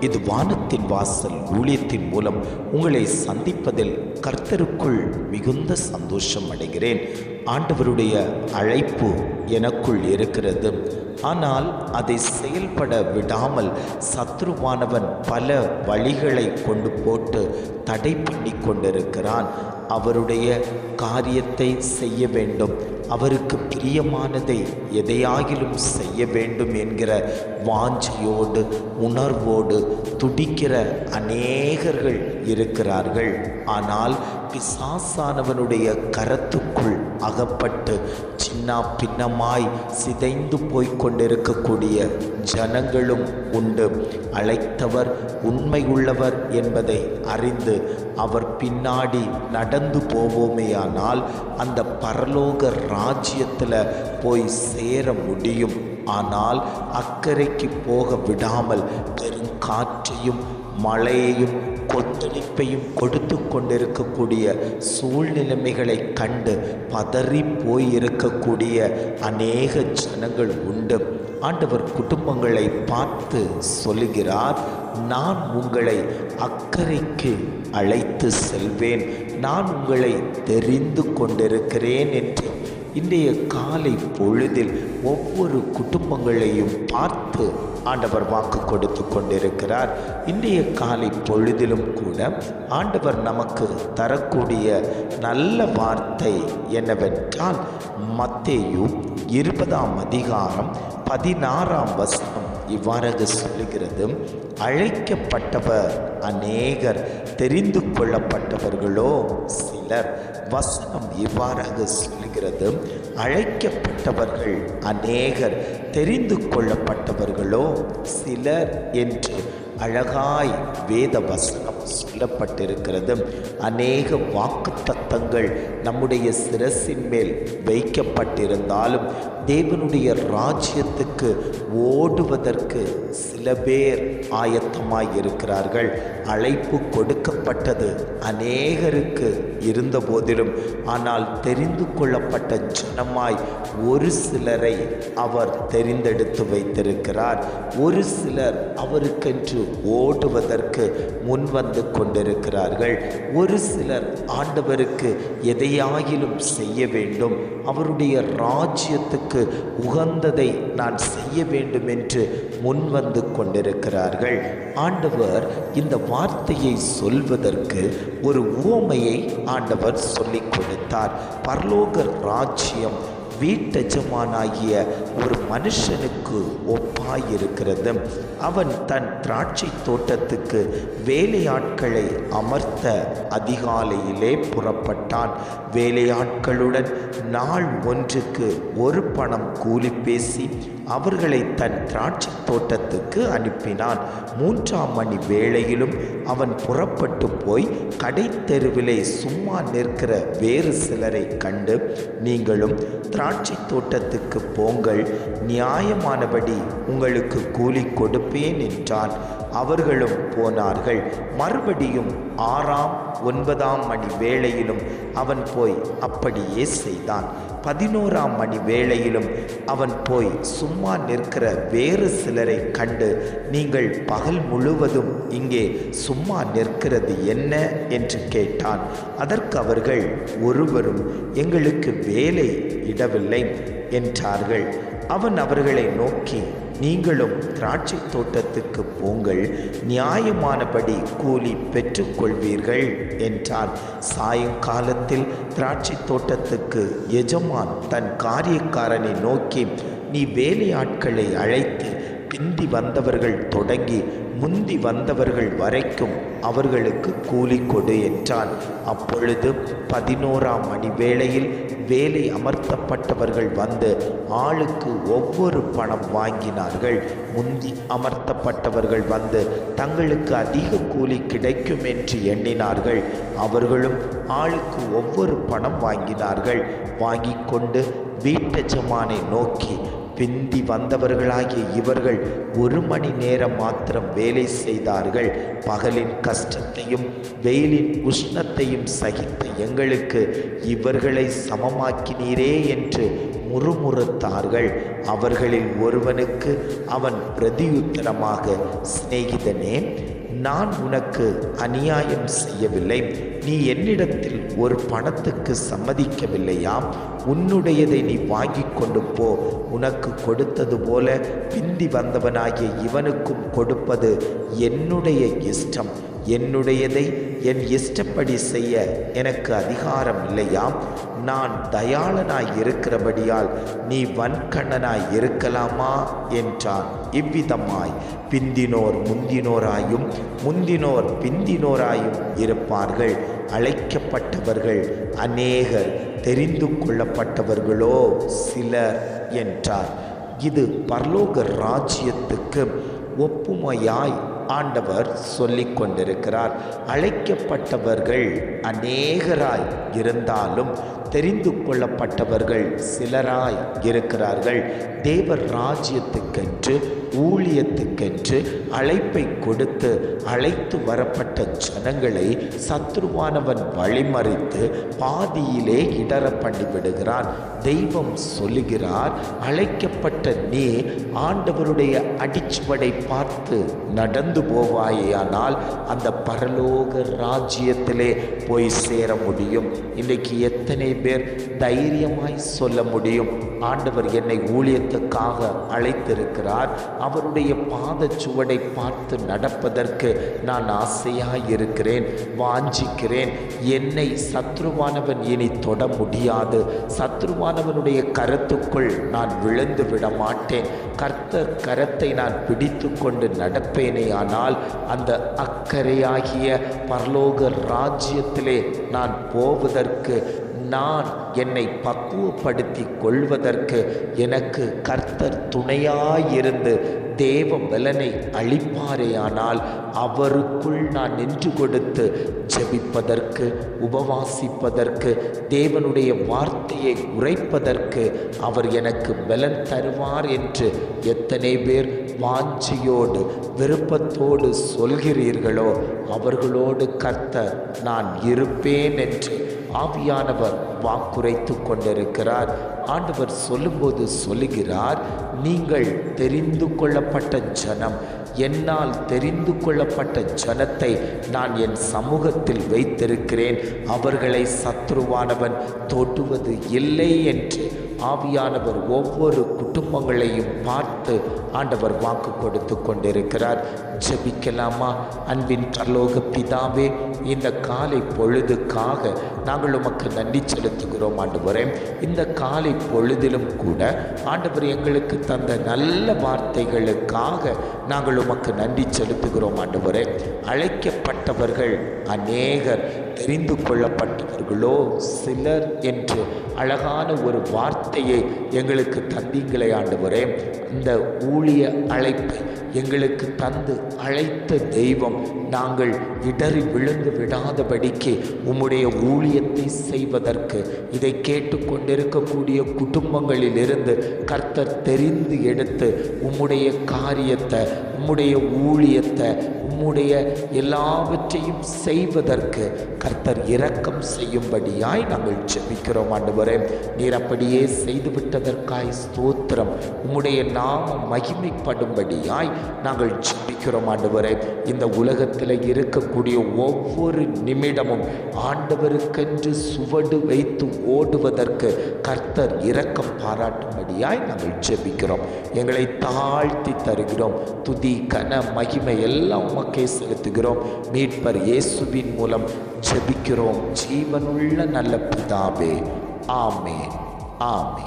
இது வானத்தின் வாசல் ஊழியத்தின் மூலம் உங்களை சந்திப்பதில் கர்த்தருக்குள் மிகுந்த சந்தோஷம் அடைகிறேன். ஆண்டவருடைய அழைப்பு எனக்குள் இருக்கிறது. ஆனால் அதை செயல்பட விடாமல் சத்ருவானவன் பல வழிகளை கொண்டு போட்டு தடை பண்ணி கொண்டிருக்கிறான். அவருடைய காரியத்தை செய்ய வேண்டும். அவருக்கு பிரியமானதை எதையாகிலும் செய்ய வேண்டும் என்கிற வாஞ்சியோடு உணர்வோடு துடிக்கிற அநேகர்கள் இருக்கிறார்கள். ஆனால் பிசாசானவனுடைய கரத்துக்குள் அகப்பட்டு சின்ன பின்னமாய் சிதைந்து போய்க் கொண்டிருக்கக்கூடிய ஜனங்களும் உண்டு. அழைத்தவர் உண்மையுள்ளவர் என்பதை அறிந்து அவர் பின்னாடி நடந்து போவோமேயானால் அந்த பரலோக ராஜ்யத்தில் போய் சேர முடியும். ஆனால் அக்கறைக்கு போக விடாமல் பெருங்காற்றையும் மழையையும் கொந்தளிப்பையும் கொடுத்து கொண்டிருக்கக்கூடிய சூழ்நிலைமைகளை கண்டு பதறி போய் இருக்கக்கூடிய அநேக ஜனங்கள் உண்டு. ஆண்டவர் குடும்பங்களை பார்த்து சொல்லுகிறார் நான் உங்களை அக்கறைக்கு அழைத்து செல்வேன். நான் உங்களை தெரிந்து கொண்டிருக்கிறேன் என்று இன்றைய காலை பொழுதில் ஒவ்வொரு குடும்பங்களையும் பார்த்து ஆண்டவர் வாக்கு கொடுத்து கொண்டிருக்கிறார். இன்றைய காலை பொழுதிலும் கூட ஆண்டவர் நமக்கு தரக்கூடிய நல்ல வார்த்தை என்னவென்றால் மத்தேயு இருபதாம் அதிகாரம் பதினாறாம் வசனம் இவ்வாறாக சொல்லுகிறது. அழைக்கப்பட்டவர் அநேகர் தெரிந்து கொள்ளப்பட்டவர்களோ சிலர் வசனம் இவ்வாறாக சொல்கிறது அழைக்கப்பட்டவர்கள் அநேகர் தெரிந்து கொள்ளப்பட்டவர்களோ சிலர் என்று அழகாய் வேத வசனம் சொல்லப்பட்டிருக்கிறது. அநேக வாக்கு பாதங்கள் நம்முடைய சிரசின் மேல் வைக்கப்பட்டிருந்தாலும் தேவனுடைய ராஜ்யத்துக்கு ஓடுவதற்கு சில பேர் ஆயத்தமாய் இருக்கிறார்கள் அழைப்பு கொடுக்கப்பட்டது அநேகருக்கு இருந்த போதிலும் ஆனால் தெரிந்து கொள்ளப்பட்ட ஜனமாய் ஒரு சிலரை அவர் தெரிந்தெடுத்து வைத்திருக்கிறார். ஒரு சிலர் அவருக்கென்று ஓடுவதற்கு முன் வந்து கொண்டிருக்கிறார்கள். ஒரு சிலர் ஆண்டவருக்கு எதையாகிலும் செய்ய வேண்டும். அவருடைய ராஜ்யத்துக்கு உகந்ததை நான் செய்ய வேண்டும் என்று முன் வந்து கொண்டிருக்கிறார்கள். ஆண்டவர் இந்த வார்த்தையை சொல்வதற்கு ஒரு உவமையை ஆண்டவர் சொல்லிக் கொடுத்தார். பரலோக ராஜ்யம் வீட்டெஜமானாகிய ஒரு மனுஷனுக்கு ஒப்பாயிருக்கிறது. அவன் தன் திராட்சை தோட்டத்துக்கு வேலையாட்களை அமர்த்த அதிகாலையிலே புறப்பட்டான். வேலையாட்களுடன் நாள் ஒன்றுக்கு ஒரு பணம் கூலி பேசி அவர்களை தன் திராட்சை தோட்டத்துக்கு அனுப்பினான். மூன்றாம் மணி வேளையிலும் அவன் புறப்பட்டு போய் கடை தெருவிலே சும்மா நிற்கிற வேறு சிலரை கண்டு நீங்களும் திராட்சை தோட்டத்துக்கு போங்கள் நியாயமானபடி உங்களுக்கு கூலி கொடுப்பேன் என்றான். அவர்களும் போனார்கள். மறுபடியும் ஆறாம் ஒன்பதாம் மணி வேளையிலும் அவன் போய் அப்படியே செய்தான். பதினோராம் மணி வேளையிலும் அவன் போய் சும்மா நிற்கிற வேறு சிலரை கண்டு நீங்கள் பகல் முழுவதும் இங்கே சும்மா நிற்கிறது என்ன? என்று கேட்டான். அதற்கு அவர்கள் ஒருவரும் எங்களுக்கு வேலை இடவில்லை என்றார்கள். அவன் அவர்களை நோக்கி நீங்களும் திராட்சை தோட்டத்துக்கு போங்கள் நியாயமானபடி கூலி பெற்றுக்கொள்வீர்கள் என்றார். சாயங்காலத்தில் திராட்சை தோட்டத்துக்கு எஜமான் தன் காரியக்காரனை நோக்கி நீ வேலையாட்களை அழைத்து பிந்தி வந்தவர்கள் தொடங்கி முந்தி வந்தவர்கள் வரைக்கும் அவர்களுக்கு கூலி கொடு என்றான். அப்பொழுது பதினோராம் மணி வேளையில் வேலை அமர்த்தப்பட்டவர்கள் வந்து ஆளுக்கு ஒவ்வொரு பணம் வாங்கினார்கள். முந்தி அமர்த்தப்பட்டவர்கள் வந்து தங்களுக்கு அதிக கூலி கிடைக்கும் என்று எண்ணினார்கள். அவர்களும் ஆளுக்கு ஒவ்வொரு பணம் வாங்கினார்கள். வாங்கி கொண்டு வீட்டெஜமானை நோக்கி பிந்தி வந்தவர்களாகிய இவர்கள் ஒரு மணி நேரம் மாத்திரம் வேலை செய்தார்கள். பகலின் கஷ்டத்தையும் வெயிலின் உஷ்ணத்தையும் சகித்த எங்களுக்கு இவர்களை சமமாக்கினீரே என்று முறுமுறுத்தார்கள். அவர்களில் ஒருவனுக்கு அவன் பிரதியுத்தரமாக சிநேகிதனே நான் உனக்கு அநியாயம் செய்யவில்லை. நீ என்னிடத்தில் ஒரு பணத்துக்கு சம்மதிக்கவில்லையாம். உன்னுடையதை நீ வாங்கி கொண்டு போ. உனக்கு கொடுத்தது போல பிந்தி வந்தவனாகிய இவனுக்கும் கொடுப்பது என்னுடைய இஷ்டம். என்னுடையதை என் இஷ்டப்படி செய்ய எனக்கு அதிகாரம் இல்லையாம். நான் தயாளனாய் இருக்கிறபடியால் நீ வன்கண்ணனாய் இருக்கலாமா? என்றான். இவ்விதமாய் பிந்தினோர் முந்தினோராயும் முந்தினோர் பிந்தினோராயும் இருப்பார்கள். அழைக்கப்பட்டவர்கள் அநேகர் தெரிந்து கொள்ளப்பட்டவர்களோ சிலர் என்றார். இது பரலோக ராஜ்யத்துக்கு ஒப்புமையாய் ஆண்டவர் சொல்லிக் கொண்டிருக்கிறார். அழைக்கப்பட்டவர்கள் அநேகராய் இருந்தாலும் தெரிந்து கொள்ளப்பட்டவர்கள் சிலராய் இருக்கிறார்கள். தேவர் ராஜ்யத்துக்கென்று ஊழியத்துக்கென்று அழைப்பை கொடுத்து அழைத்து வரப்பட்ட ஜனங்களை சத்ருவானவன் வழிமறித்து பாதியிலே இடர பண்ணிவிடுகிறான் தெய்வம் சொல்லுகிறார் அழைக்கப்பட்ட நீ ஆண்டவருடைய அடிச்சுவடை பார்த்து நடந்து போவாயானால் அந்த பரலோக ராஜ்யத்திலே போய் சேர முடியும். இன்றைக்கு எத்தனை பேர் தைரியமாய் சொல்ல முடியும்? ஆண்டவர் என்னை ஊழியத்துக்காக அழைத்திருக்கிறார். அவருடைய பாதச்சுவடை பார்த்து நடப்பதற்கு நான் ஆசையாயிருக்கிறேன் வாஞ்சிக்கிறேன். என்னை சத்ருவானவன் இனி தொட முடியாது. சத்ருவானவனுடைய கருத்துக்குள் நான் விழுந்து விட மாட்டேன். கர்த்தர் கரத்தை நான் பிடித்து கொண்டு நடப்பேனே ஆனால் அந்த அக்கறையாகிய பரலோக ராஜ்யத்திலே நான் போவதற்கு நான் என்னை பக்குவப்படுத்தி கொள்வதற்கு எனக்கு கர்த்தர் துணையாயிருந்து தேவ பலனை அளிப்பாரேயானால் அவருக்குள் நான் நின்று கொடுத்து ஜெபிப்பதற்கு உபவாசிப்பதற்கு தேவனுடைய வார்த்தையை உரைப்பதற்கு அவர் எனக்கு பலன் தருவார் என்று எத்தனை பேர் வாஞ்சியோடு விருப்பத்தோடு சொல்கிறீர்களோ அவர்களோடு கர்த்தர் நான் இருப்பேன் என்று ஆவியானவர் வாக்குரைத்து கொண்டிருக்கிறார். ஆண்டவர் சொல்லும்போது சொல்லுகிறார் நீங்கள் தெரிந்து கொள்ளப்பட்ட ஜனம் என்னால் தெரிந்து கொள்ளப்பட்ட ஜனத்தை நான் என் சமூகத்தில் வைத்திருக்கிறேன். அவர்களை சத்ருவானவன் தோட்டுவது இல்லை என்று ஆவியானவர் ஒவ்வொரு குடும்பங்களையும் பார்த்து ஆண்டவர் வாக்கு கொடுத்து கொண்டிருக்கிறார். ஜெபிக்கலாமா? அன்பின் பரலோக பிதாவே இந்த காலை பொழுதுக்காக நாங்கள் உமக்கு நன்றி செலுத்துகிறோம் ஆண்டவரே. இந்த காலை பொழுதிலும் கூட ஆண்டவர் எங்களுக்கு தந்த நல்ல வார்த்தைகளுக்காக நாங்கள் உமக்கு நன்றி செலுத்துகிறோம் ஆண்டவரே. அழைக்கப்பட்டவர்கள் அநேகர் தெரிந்து கொள்ளப்பட்டவர்களோ சிலர் என்று அழகான ஒரு வார்த்தையை எங்களுக்கு தந்தீங்களே ஆண்டவரே. இந்த ஊழிய அழைப்பை எங்களுக்கு தந்து அழைத்த தெய்வம் நாங்கள் இடறி விழுந்து விடாதபடிக்கு உம்முடைய ஊழியத்தை செய்வதற்கு இதை கேட்டுக்கொண்டிருக்கக்கூடிய குடும்பங்களிலிருந்து கர்த்தர் தெரிந்து எடுத்து உம்முடைய காரியத்தை உம்முடைய ஊழியத்தை உம்முடைய எல்லாவற்றையும் செய்வதற்கு கர்த்தர் இரக்கம் செய்யும்படியாய் நாங்கள் ஜெபிக்கிறோம் ஆண்டவரே. நீர் அப்படியே செய்துவிட்டதற்காய் ஸ்தோத்திரம். உம்முடைய நாமம் மகிமைப்படும்படியாய் நாங்கள் ஜெபிக்கிறோம் ஆண்டவரே. இந்த உலகத்தில் இருக்கக்கூடிய ஒவ்வொரு நிமிடமும் ஆண்டவருக்கென்று சுவடு வைத்து ஓடுவதற்கு கர்த்தர் இரக்கம் பாராட்டும்படியாய் நாங்கள் ஜெபிக்கிறோம். எங்களை தாழ்த்தி தருகிறோம். துதி கன மகிமை எல்லாம் உமக்கே செலுத்துகிறோம். மீட்பர் இயேசுவின் மூலம் ஜெபிக்கிறோம். ஜீவனுள்ள நல்ல பிதாவே. ஆமே ஆமே